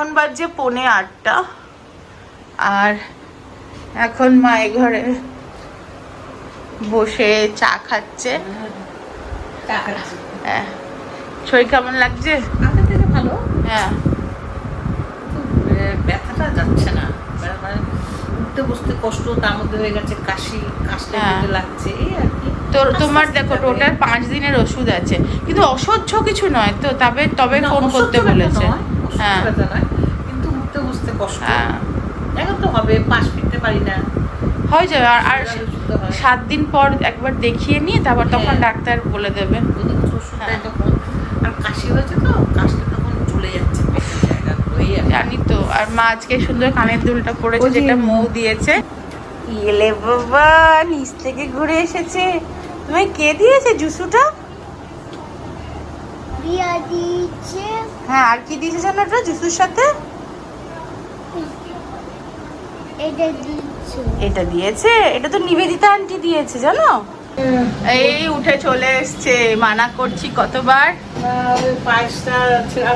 এখন বাজছে পৌনে আটটা। আর এখন মায়ের ঘরে বসে চা খাচ্ছে। হ্যাঁ। শরীর কেমন লাগছে? আগের থেকে ভালো। হ্যাঁ। ব্যথাটা যাচ্ছে না। মানে উঠতে বসতে কষ্ট তার মধ্যে হয়ে গেছে কাশি হ্যাঁ। লাগছে এই আর কি। তোমার দেখো। টোটাল পাঁচ দিনের ওষুধ আছে। কিন্তু অসহ্য কিছু নয় তো তবে তবে ফোন করতে বলেছে। হ্যাঁ ব্যথা নয়, কিন্তু উঠতে বসতে কষ্ট। হ্যাঁ। এখন তো হবে পাশ ফিরতে পারি না। হয়ে যাবে আর আর। সাত দিন পর একবার দেখিয়ে নিয়ে তারপর তখন হ্যাঁ। ডাক্তার বলে দেবে। যদি কিছু ওষুধ দেয় হ্যাঁ। তখন আর কাশি হয়েছে তো কাশটা তখন চলে যাচ্ছে পেটের জায়গা যাবে জানি তো আর মা আজকে সুন্দর কানের দুলটা যে- যেটা মৌ দিয়েছে। এলে বাবা নিচ থেকে ঘুরে এসেছে। তুমি কে দিয়েছে জুসুটা? হ্যাঁ আর কি দিয়েছে জানো ওটা জুসুর সাথে? এটা দিয়েছে। এটা তো নিবেদিতা আন্টি দিয়েছে জানো? এই উঠে চলে এসছে মানা করছি কতবার। পায়েসটা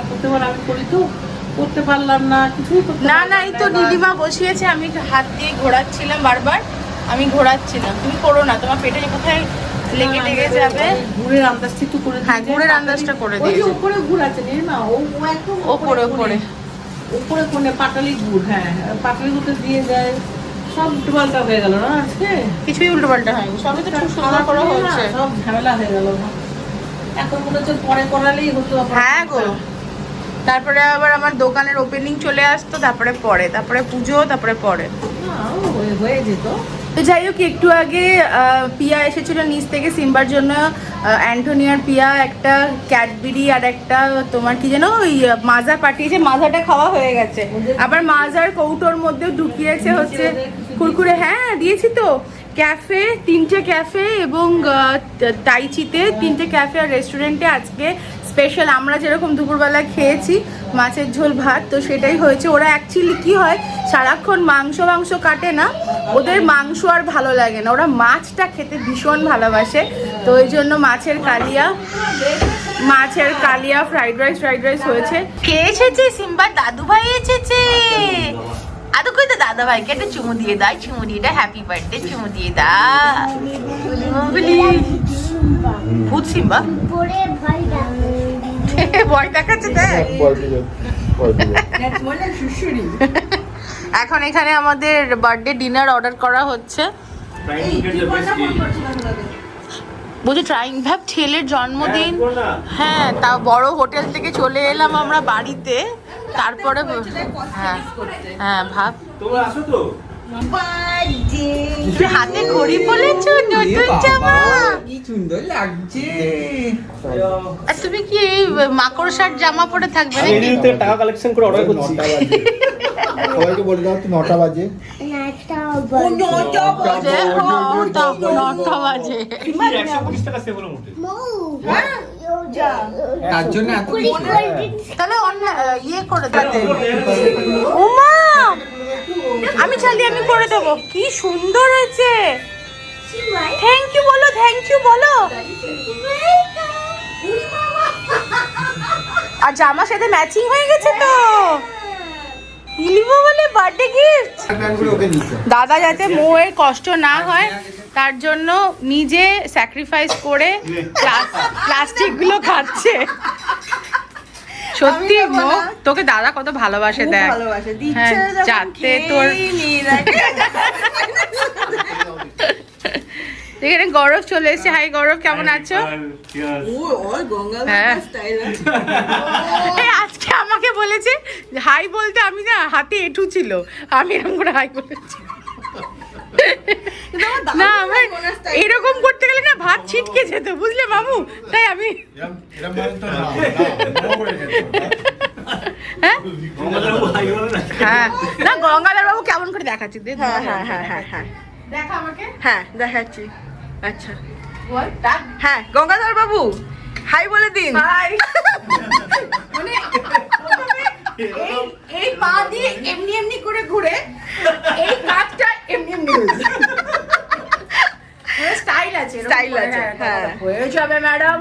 করতে পারলাম আমি করি তো করতে পারলাম না কিছুই না না এই তো। নীলিমা বসিয়েছে আমি হাত দিয়ে ঘোরাচ্ছিলাম বারবার আমি ঘোরাচ্ছিলাম। তুমি করো না তোমার পেটে কোথায় লেগে লেগে যাবে? ওই গুড়ের আন্দাজটা একটু করে হ্যাঁ। গুড়ের আন্দাজটা করে দিয়েছে। উপরে গুড় আছে না ও ও একদম ওপরে ওপরে উপরে কোনে পাটালি গুড় হ্যাঁ পাটালি গুড়টা দিয়ে যায়। সব উল্টোপাল্টা হয়ে গেল না আজকে? কিছুই উল্টোপাল্টা হয়নি সবই তো খুব সুন্দর করে হচ্ছে। সব ঝামেলা হয়ে গেল এখন মনে হচ্ছে পরে করালেই হতো। হ্যাঁ গো। তারপরে আবার আমার দোকানের ওপেনিং চলে আসতো তারপরে পরে তারপরে পুজো তারপরে পরে। হয়ে- হয়ে যেত। তো যাই হোক, একটু আগে পিয়া এসেছিল নিচ থেকে সিম্বার জন্য। অ্যান্টোনিয়ার পিয়া একটা ক্যাডবেরি আর একটা তোমার কি যেন ওই মাজা পাঠিয়েছে। মাজাটা খাওয়া হয়ে গেছে। আবার মাজার কৌটোর মধ্যেও ঢুকিয়েছে হচ্ছে কুরকুরে। হ্যাঁ দিয়েছি তো। ক্যাফে, তিনটে ক্যাফে এবং টাইচিতে তিনটে ক্যাফে আর রেস্টুরেন্টে আজকে স্পেশাল আমরা যেরকম দুপুরবেলা খেয়েছি মাছের ঝোল ভাত তো সেটাই হয়েছে। ওরা অ্যাকচুয়ালি কি হয় সারাক্ষণ মাংস মাংস কাটে না ওদের মাংস আর ভালো লাগে না। ওরা মাছটা খেতে ভীষণ ভালোবাসে। তো ওই জন্য মাছের কালিয়া মাছের কালিয়া ফ্রাইড রাইস ফ্রাইড রাইস হয়েছে। কে এসেছে? সিম্বার দাদু ভাই এসেছে। আদু কই তো দাদা ভাইকে একটা চুমু দিয়ে দাও চুমু দিয়ে দাও হ্যাপি বার্থডে চুমু দিয়ে দাও। বলি ভূত সিম্বা? ভয় দেখাচ্ছে দেখ। এখন এখানে আমাদের বার্থডে ডিনার অর্ডার করা হচ্ছে। বলছি ট্রাইং ভাব ছেলের জন্মদিন। হ্যাঁ তা বড় হোটেল থেকে চলে এলাম আমরা বাড়িতে। তারপরে হ্যাঁ হ্যাঁ ভাব। তোমরা আসো তো। হাতে ঘড়ি পরেছো নতুন জামা? কি সুন্দর লাগছে। আর তুমি কি এই মাকড়সার জামা পরে থাকবে নাকি? টাকা কালেকশন করে অর্ডার করছি সবাইকে বলে দাও তো নটা বাজে। নাচটা যে, ও, তখন নটা বাজে। একশো পঁচিশ টাকা সেভ হলো মোটে। মৌ তার জন্য এত কুড়ি কিছু কোল্ড ড্রিঙ্কস তাহলে অন্য ইয়ে করে আমি চালিয়ে আমি করে দেবো। কি সুন্দর হয়েছে। থ্যাংক ইউ বলো থ্যাংক ইউ বলো। আর জামার সাথে ম্যাচিং হয়ে গেছে তো। ইলিবো বলে বার্থডে গিফট দাদা যাতে মোয়ের কষ্ট না হয় তার জন্য নিজে স্যাক্রিফাইস করে প্লাস্টিকগুলো খাচ্ছে। সত্যি তোকে দাদা কত ভালোবাসে দেখ। হ্যাঁ যাতে তোর এখানে গৌরব চলে এসেছে। হাই গৌরব কেমন আছো? হ্যাঁ। আজকে আমাকে বলেছে হাই বলতে আমি না হাতে এটু ছিল। আমি এরকম করে হাই বলেছি। না আমার এরকম করতে গেলে না ভাত ছিটকে যেত বুঝলে মামু? তাই আমি হ্যাঁ। হ্যাঁ? না? গঙ্গাধর বাবু কেমন করে দেখাচ্ছি হ্যাঁ হ্যাঁ হ্যাঁ হ্যাঁ হ্যাঁ। দেখা আমাকে? হ্যাঁ দেখাচ্ছি। আচ্ছা। বল হ্যাঁ গঙ্গাধর বাবু হাই বলে দিন। হাই। মানে এই এই পা দিয়ে এমনি এমনি করে ঘুরে এই কাঠটা এমনি এমনি স্টাইল আছে এরকম Style করে, আছে, হ্যাঁ, হ্যাঁ। হয়ে যাবে ম্যাডাম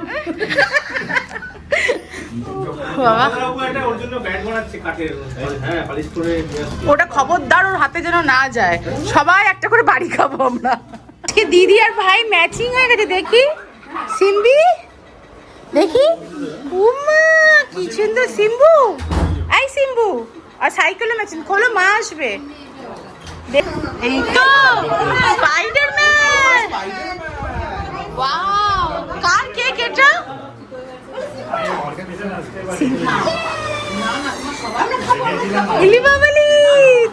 বাবা। দাদার উপর একটা ওর জন্য ব্যাট বানাচ্ছে কাঠের হ্যাঁ পালিশ করে নিয়ে আসছে। ওটা খবরদার ওর হাতে যেন না যায়। সবাই একটা করে বাড়ি খাব আমরা। দিদি আর ভাই ম্যাচিং হয়ে গেছে দেখি। সিম্বি? দেখি? উমা কি সুন্দর সিম্বু। এই সিম্বু আর সাইকেলে ম্যাচিং খোলো মা আসবে। দেখ- এই তো স্পাইডারম্যান ওয়াও কার কেক এটা? ইলি বাবালি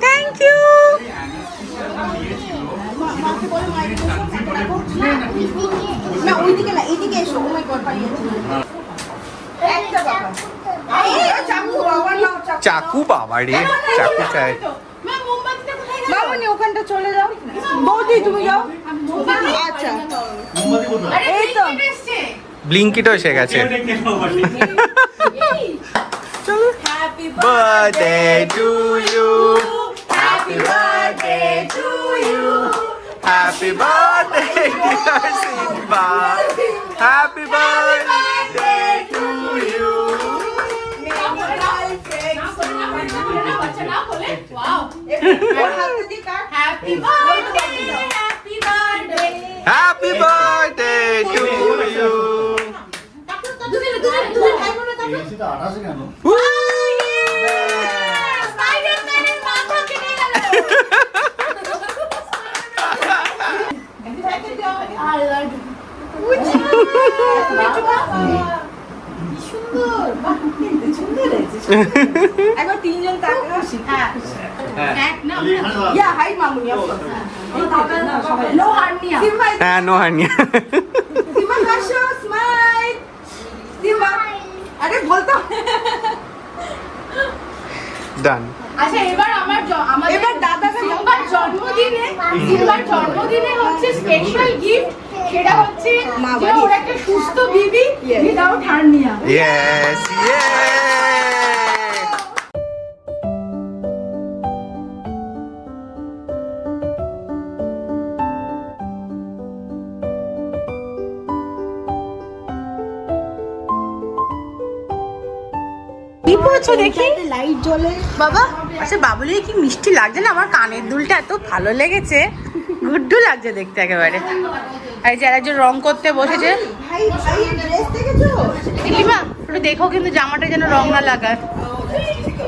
থ্যাংক ইউ না ওইদিকে না এইদিকে এসো ও মাই গড চাকু বাবা রে চাকু চাই। ওখানটা চলে যাও। বৌদি তুমি যাও। আচ্ছা। এই তো। ব্লিঙ্কিটও এসে গেছে। কেউ দেখতে পাবো বাড়ি। Birthday to you happy birthday to you happy birthday happy birthday to you কেন একবার তিনজন তাকে হ্যাঁ ইয়া হ্যাঁ আরে বলতো। ডান আচ্ছা এবার আমার আমাদের এবার দাদাকে সিম্বার জন্মদিনে সিম্বার জন্মদিনে হচ্ছে স্পেশাল গিফট সেটা হচ্ছে। ওর একটা সুস্থ বিবি. উইদাউট হার্নিয়া ইয়েস কি পড়ছো দেখি। লাইট জ্বলে। বাবা আচ্ছা বাবুলি কি মিষ্টি লাগছে না? আমার কানের দুলটা এত ভালো লেগেছে। গুড্ডু লাগছে দেখতে একেবারে। আর যারা যে রং করতে বসেছে। ভাই ভাই ড্রেস দেখেছ? লিমা একটু দেখো কিন্তু জামাটা যেন রং না লাগায়।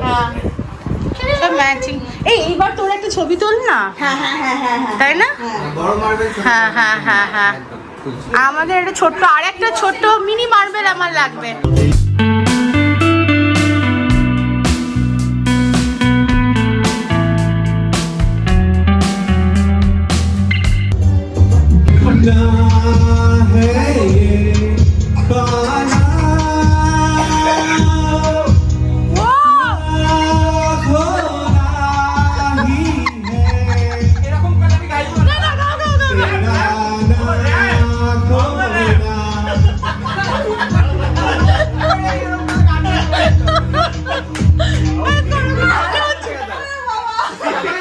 হ্যাঁ। সব ম্যাচিং এই এইবার তোর একটা ছবি তোল না? হ্যাঁ হ্যাঁ হ্যাঁ হ্যাঁ হ্যাঁ। তাই না? হ্যাঁ। হ্যাঁ হ্যাঁ হ্যাঁ আমাদের একটা ছোট্ট আর একটা ছোট্ট মিনি মার্বেল আমার লাগবে।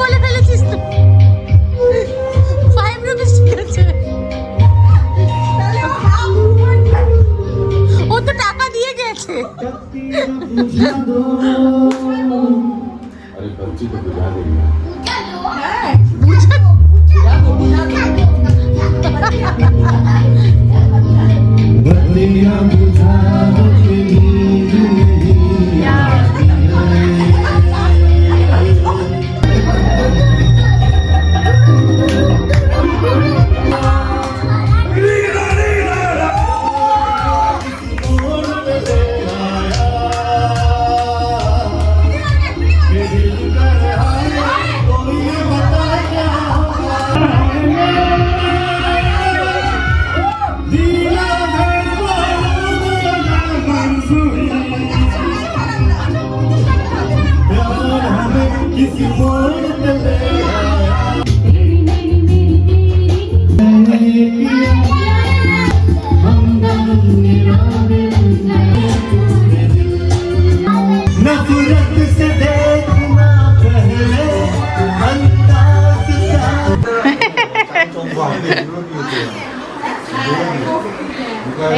বলে ফেলেছিস তো? ফাইভ রুপিস ঠিক ও তো টাকা দিয়ে গেছে। अरे बच्ची को बुझा देंगे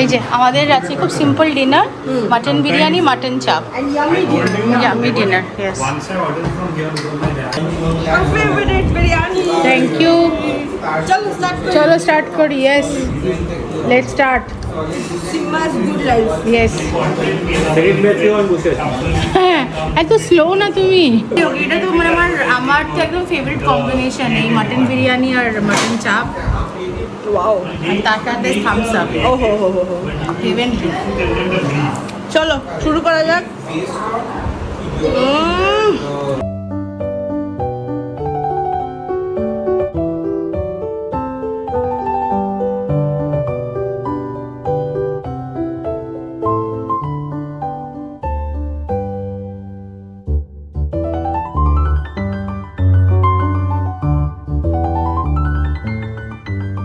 এই যে আমাদের আছে খুব simple dinner mutton biryani mutton chaap And yummy dinner. Yummy dinner yes. Thank you চলো স্টার্ট করি ইয়েস লেট স্টার্ট. ইয়েস এত স্লো না তুমি? এটা তো মানে আমার আমার তো একদম ফেভারিট কম্বিনেশন এই মাটন বিরিয়ানি আর মাটন চাপ ওয়াও আর তার সাথে থামস আপ ও হো হো হো চলো শুরু করা যাক।